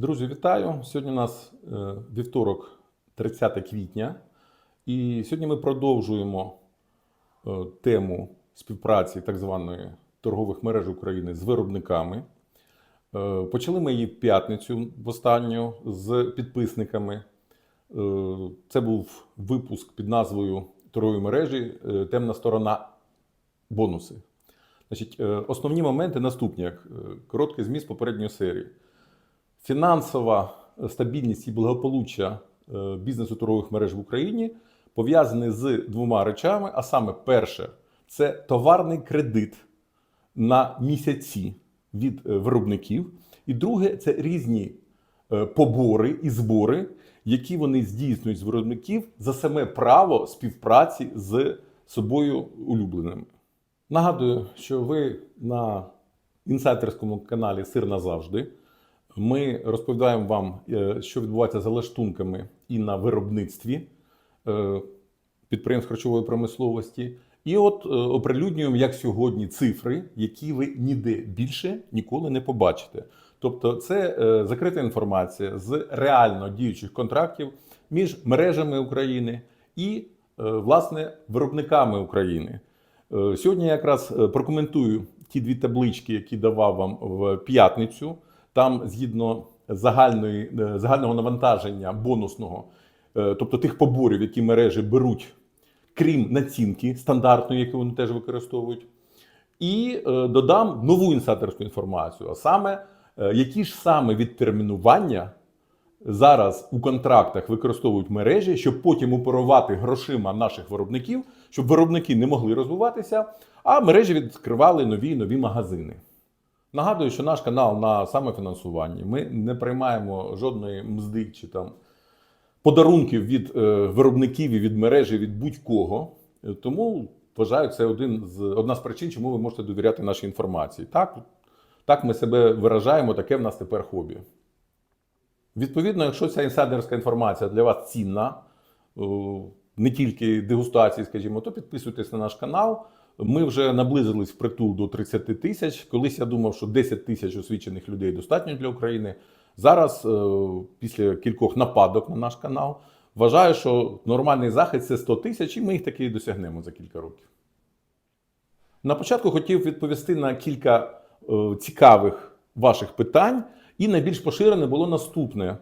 Друзі, вітаю! Сьогодні у нас е, вівторок, 30 квітня, і сьогодні ми продовжуємо е, тему співпраці так званої торгових мереж України з виробниками. Е, Почали ми її в п'ятницю в останню з підписниками. Це був випуск під назвою торгові мережі Темна сторона бонуси. Значить, основні моменти наступні, як короткий зміст попередньої серії. Фінансова стабільність і благополуччя е, бізнесу торгових мереж в Україні пов'язані з двома речами. А саме, перше, це товарний кредит на місяці від е, виробників. І друге, це різні е, побори і збори, які вони здійснюють з виробників за саме право співпраці з собою улюбленими. Нагадую, що ви на інсайдерському каналі Сир назавжди. Ми розповідаємо вам, е, що відбувається за лаштунками і на виробництві е, підприємств харчової промисловості. І от е, оприлюднюємо, як сьогодні, цифри, які ви ніде більше ніколи не побачите. Тобто, це закрита інформація з реально діючих контрактів між мережами України і, власне, виробниками України. Сьогодні я якраз прокоментую ті дві таблички, які давав вам в п'ятницю. Там, згідно загальної, е, загального навантаження бонусного, е, тобто тих поборів, які мережі беруть, крім націнки стандартної, яку вони теж використовують. І е, додам нову інсайдерську інформацію, а саме, які ж саме відтермінування зараз у контрактах використовують мережі, щоб потім оперувати грошима наших виробників, щоб виробники не могли розвиватися, а мережі відкривали нові нові магазини. Нагадую, що наш канал на самофінансуванні. Ми не приймаємо жодної мзди чи там подарунків від е, виробників і від мережі від будь-кого. Е, Тому вважаю, це один з, одна з причин, чому ви можете довіряти нашій інформації. Так, так ми себе виражаємо, таке в нас тепер хобі. Відповідно, якщо ця інсайдерська інформація для вас цінна, о, не тільки дегустації, скажімо, то підписуйтесь на наш канал. Ми вже наблизились впритул до 30 тисяч. Колись я думав, що 10 тисяч освічених людей достатньо для України. Зараз, е, після кількох нападок на наш канал, вважаю, що нормальний захист це 100 тисяч, і ми їх таки досягнемо за кілька років. На початку хотів відповісти на кілька е, цікавих ваших питань, і найбільш поширене було наступне: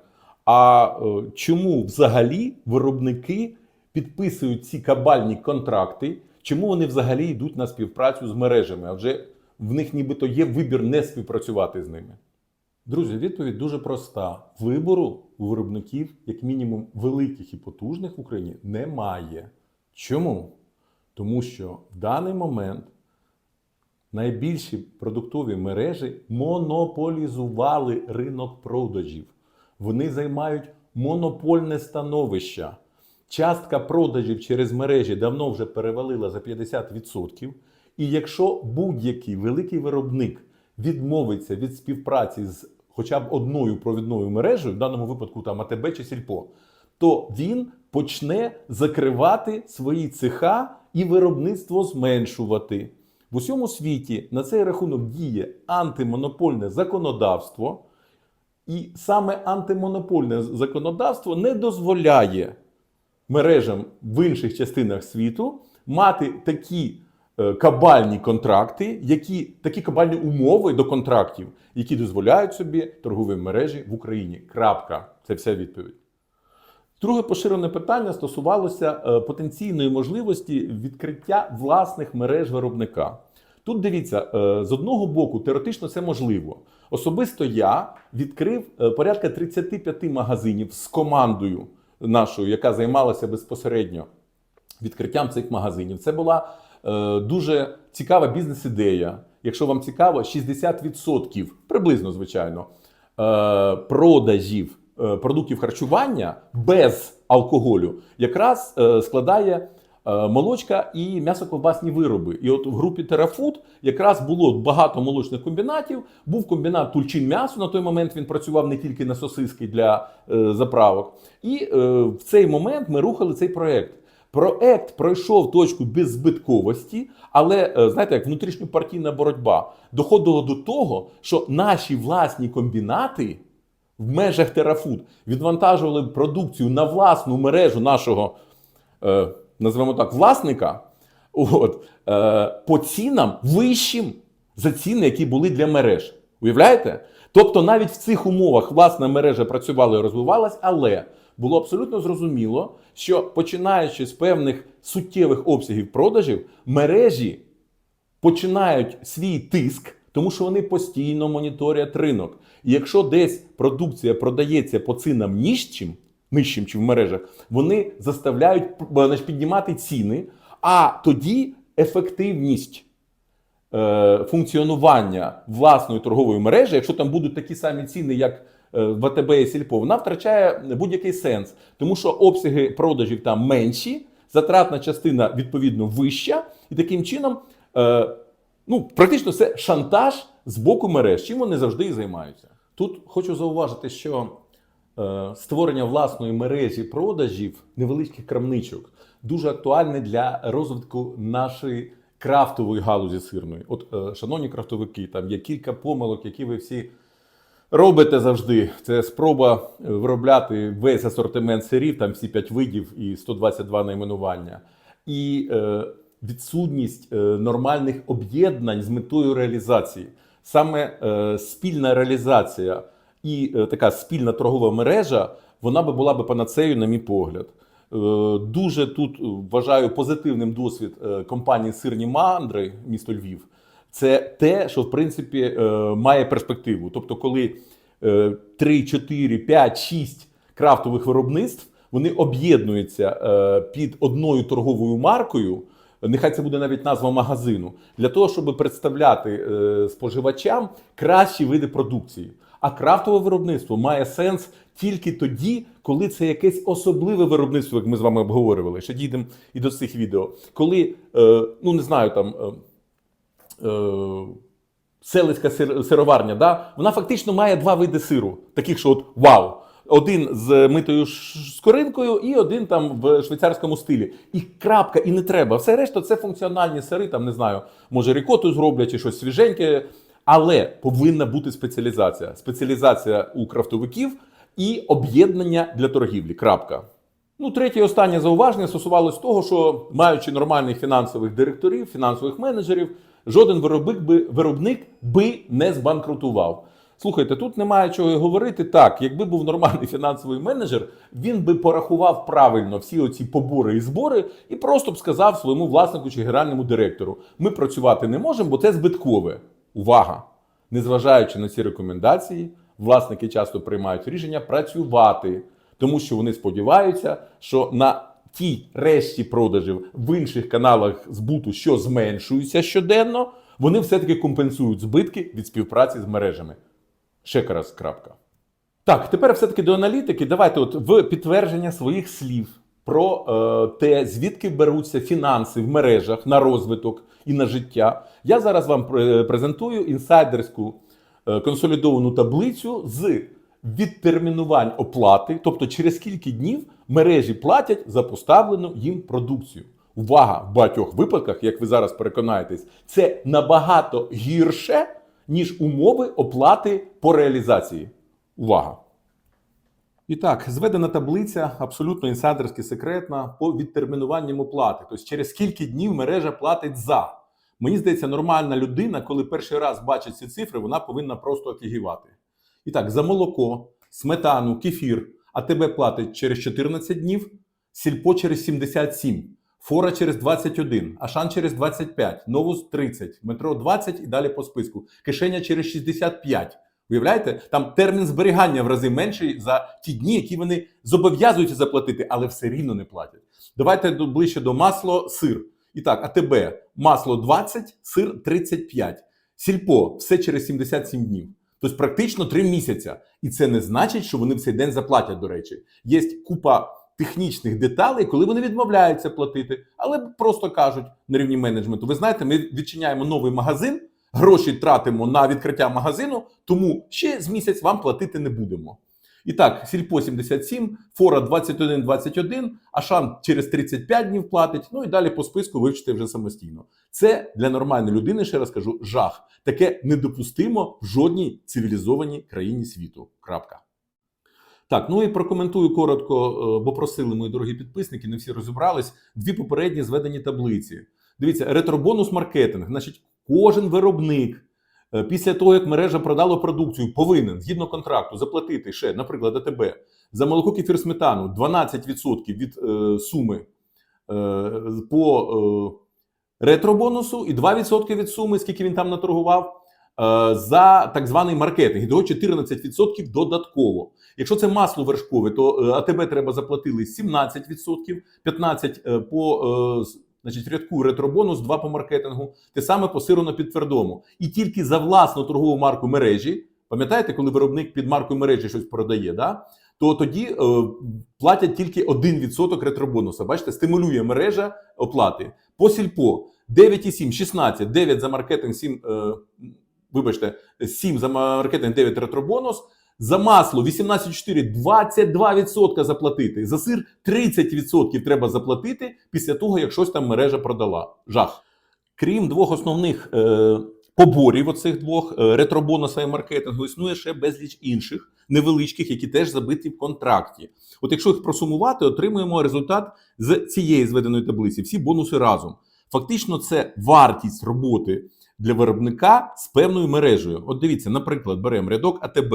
а е, чому взагалі виробники підписують ці кабальні контракти? Чому вони взагалі йдуть на співпрацю з мережами? Адже в них нібито є вибір не співпрацювати з ними. Друзі, відповідь дуже проста: вибору у виробників, як мінімум, великих і потужних в Україні немає. Чому? Тому що в даний момент найбільші продуктові мережі монополізували ринок продажів. Вони займають монопольне становище. Частка продажів через мережі давно вже перевалила за 50%. І якщо будь-який великий виробник відмовиться від співпраці з хоча б одною провідною мережею, в даному випадку там АТБ чи Сільпо, то він почне закривати свої цеха і виробництво зменшувати. В усьому світі на цей рахунок діє антимонопольне законодавство, і саме антимонопольне законодавство не дозволяє мережам в інших частинах світу мати такі е, кабальні контракти, які такі кабальні умови до контрактів, які дозволяють собі торгові мережі в Україні. Крапка. Це вся відповідь. Друге поширене питання стосувалося е, потенційної можливості відкриття власних мереж виробника. Тут дивіться, е, з одного боку, теоретично це можливо. Особисто я відкрив порядка 35 магазинів з командою нашою, яка займалася безпосередньо відкриттям цих магазинів. Це була е, дуже цікава бізнес-ідея. Якщо вам цікаво, 60% приблизно, звичайно, е, продажів е, продуктів харчування без алкоголю якраз е, складає молочка і м'ясоковбасні вироби. І от в групі Терафуд якраз було багато молочних комбінатів. Був комбінат Тульчин м'ясо. На той момент він працював не тільки на сосиски для е, заправок. І е, в цей момент ми рухали цей проект. Проект пройшов точку беззбитковості, але е, знаєте, як внутрішньопартійна боротьба доходило до того, що наші власні комбінати в межах Терафуд відвантажували продукцію на власну мережу нашого, е, називаємо так, власника, от, е, по цінам вищим за ціни, які були для мереж. Уявляєте? Тобто навіть в цих умовах власна мережа працювала і розвивалась, але було абсолютно зрозуміло, що починаючи з певних суттєвих обсягів продажів, мережі починають свій тиск, тому що вони постійно моніторять ринок. І якщо десь продукція продається по цінам нижчим, нижчим чи в мережах, вони заставляють значить, піднімати ціни, а тоді ефективність е, функціонування власної торгової мережі, якщо там будуть такі самі ціни, як е, в АТБ і Сільпо, вона втрачає будь-який сенс, тому що обсяги продажів там менші, затратна частина відповідно вища, і таким чином, е, ну практично це шантаж з боку мереж, чим вони завжди і займаються. Тут хочу зауважити, що створення власної мережі продажів невеличких крамничок дуже актуальне для розвитку нашої крафтової галузі сирної. От, е, шановні крафтовики, там є кілька помилок, які ви всі робите завжди. Це спроба е, виробляти весь асортимент сирів, там всі 5 видів і 122 найменування. І е, відсутність е, нормальних об'єднань з метою реалізації. Саме е, спільна реалізація і е, така спільна торгова мережа, вона би була би панацею, на мій погляд. Е, Дуже тут е, вважаю позитивним досвід компанії Сирні Мандри, місто Львів. Це те, що в принципі має перспективу. Тобто, коли е, 3, 4, 5, 6 крафтових виробництв вони об'єднуються під одною торговою маркою. Нехай це буде навіть назва магазину, для того, щоб представляти споживачам кращі види продукції. А крафтове виробництво має сенс тільки тоді, коли це якесь особливе виробництво, як ми з вами обговорювали. Ще дійдемо і до цих відео. Коли, е, ну не знаю, там. Е, е, селицька сир- сироварня, да? вона фактично має два види сиру, таких, що от вау. Один з митою скоринкою і один там в швейцарському стилі. І крапка, і не треба. Все решта це функціональні сири, там не знаю, може рікоту зроблять чи щось свіженьке. Але повинна бути спеціалізація. Спеціалізація у крафтовиків і об'єднання для торгівлі. Крапка. Ну, третє і останнє зауваження стосувалось того, що маючи нормальних фінансових директорів, фінансових менеджерів, жоден виробник би, виробник би не збанкрутував. Слухайте, тут немає чого й говорити. Так, якби був нормальний фінансовий менеджер, він би порахував правильно всі оці побори і збори і просто б сказав своєму власнику чи генеральному директору: ми працювати не можемо, бо це збиткове. Увага! Незважаючи на ці рекомендації, власники часто приймають рішення працювати, тому що вони сподіваються, що на тій решті продажів в інших каналах збуту, що зменшуються щоденно, вони все-таки компенсують збитки від співпраці з мережами. Ще раз крапка. Так, тепер все-таки до аналітики. Давайте от в підтвердження своїх слів про е, те, звідки беруться фінанси в мережах на розвиток і на життя. Я зараз вам презентую інсайдерську е, консолідовану таблицю з відтермінувань оплати, тобто через скільки днів мережі платять за поставлену їм продукцію. Увага! В багатьох випадках, як ви зараз переконаєтесь, це набагато гірше, ніж умови оплати по реалізації. Увага! І так, зведена таблиця абсолютно інсайдерськи секретна по відтермінуванням оплати. Тобто, через скільки днів мережа платить за. Мені здається, нормальна людина, коли перший раз бачить ці цифри, вона повинна просто офігівати. І так, за молоко, сметану, кефір АТБ платить через 14 днів, сільпо через 77, фора через 21, Ашан через 25, Новус 30, метро 20 і далі по списку. Кишеня через 65. Уявляєте, там термін зберігання в рази менший за ті дні, які вони зобов'язуються заплатити, але все рівно не платять. Давайте ближче до масло, сир. І так, АТБ масло 20, сир 35. Сільпо все через 77 днів. Тобто практично 3 місяця. І це не значить, що вони в цей день заплатять, до речі. Є купа технічних деталей, коли вони відмовляються платити, але просто кажуть на рівні менеджменту: ви знаєте, ми відчиняємо новий магазин, гроші тратимо на відкриття магазину, тому ще з місяць вам платити не будемо. І так, Сільпо 77, Фора 21-21, Ашан через 35 днів платить. Ну і далі по списку вивчите вже самостійно. Це для нормальної людини, ще раз кажу, жах. Таке недопустимо в жодній цивілізованій країні світу. Крапка. Так, ну і прокоментую коротко, е, бо просили мої дорогі підписники, не всі розібрались. Дві попередні зведені таблиці. Дивіться, ретробонус маркетинг. Значить, кожен виробник після того, як мережа продала продукцію, повинен згідно контракту заплатити ще, наприклад, АТБ за молоко кефір сметану 12% від е, суми е, по е, ретробонусу і 2% від суми, скільки він там наторгував, е, за так званий маркетинг. І до 14% додатково. Якщо це масло вершкове, то е, АТБ треба заплатили 17%, 15% е, по е, значить, рядку ретробонус, 2% по маркетингу, те саме по сиру на підтвердому. І тільки за власну торгову марку мережі, пам'ятаєте, коли виробник під маркою мережі щось продає, да? то тоді е, платять тільки 1% ретробонуса. Бачите, стимулює мережа оплати. По сільпо 9,7, 16, 9 за маркетинг, 7, е, вибачте, 7 за маркетинг, 9 ретробонус. За масло 18,4 22% заплатити. За сир 30% треба заплатити після того, як щось там мережа продала. Жах. Крім двох основних е, поборів, оцих двох е, ретробонуса і маркетингу, існує ще безліч інших невеличких, які теж забиті в контракті. От якщо їх просумувати, отримуємо результат з цієї зведеної таблиці. Всі бонуси разом. Фактично, це вартість роботи для виробника з певною мережею. От дивіться, наприклад, беремо рядок АТБ.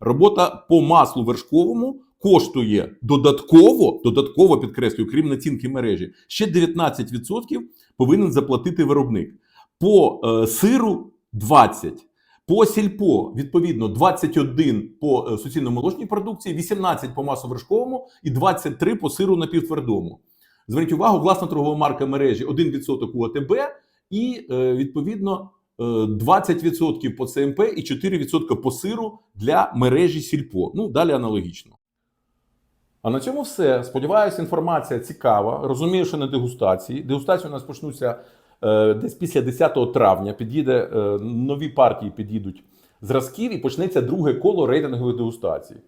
Робота по маслу вершковому коштує додатково, додатково підкреслюю, крім націнки мережі, ще 19% повинен заплатити виробник. По е, сиру 20%. По сільпо, відповідно, 21 по е, суцільно-молочній продукції, 18 по масовершковому і 23 по сиру напівтвердому. Зверніть увагу, власна торгова марка мережі 1% у АТБ і е, відповідно 20% по ЦМП і 4% по сиру для мережі сільпо. Ну, далі аналогічно. А на цьому все. Сподіваюся, інформація цікава. Розумію, що на дегустації. Дегустації у нас почнуться е, десь після 10 травня. Під'їде е, нові партії, під'їдуть зразків і почнеться друге коло рейтингової дегустації.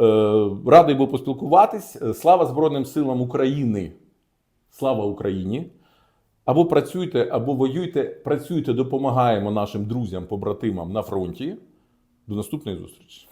Е, радий був поспілкуватись. Е, Слава Збройним силам України. Слава Україні! Або працюйте, або воюйте. Працюйте, допомагаємо нашим друзям, побратимам на фронті. До наступної зустрічі.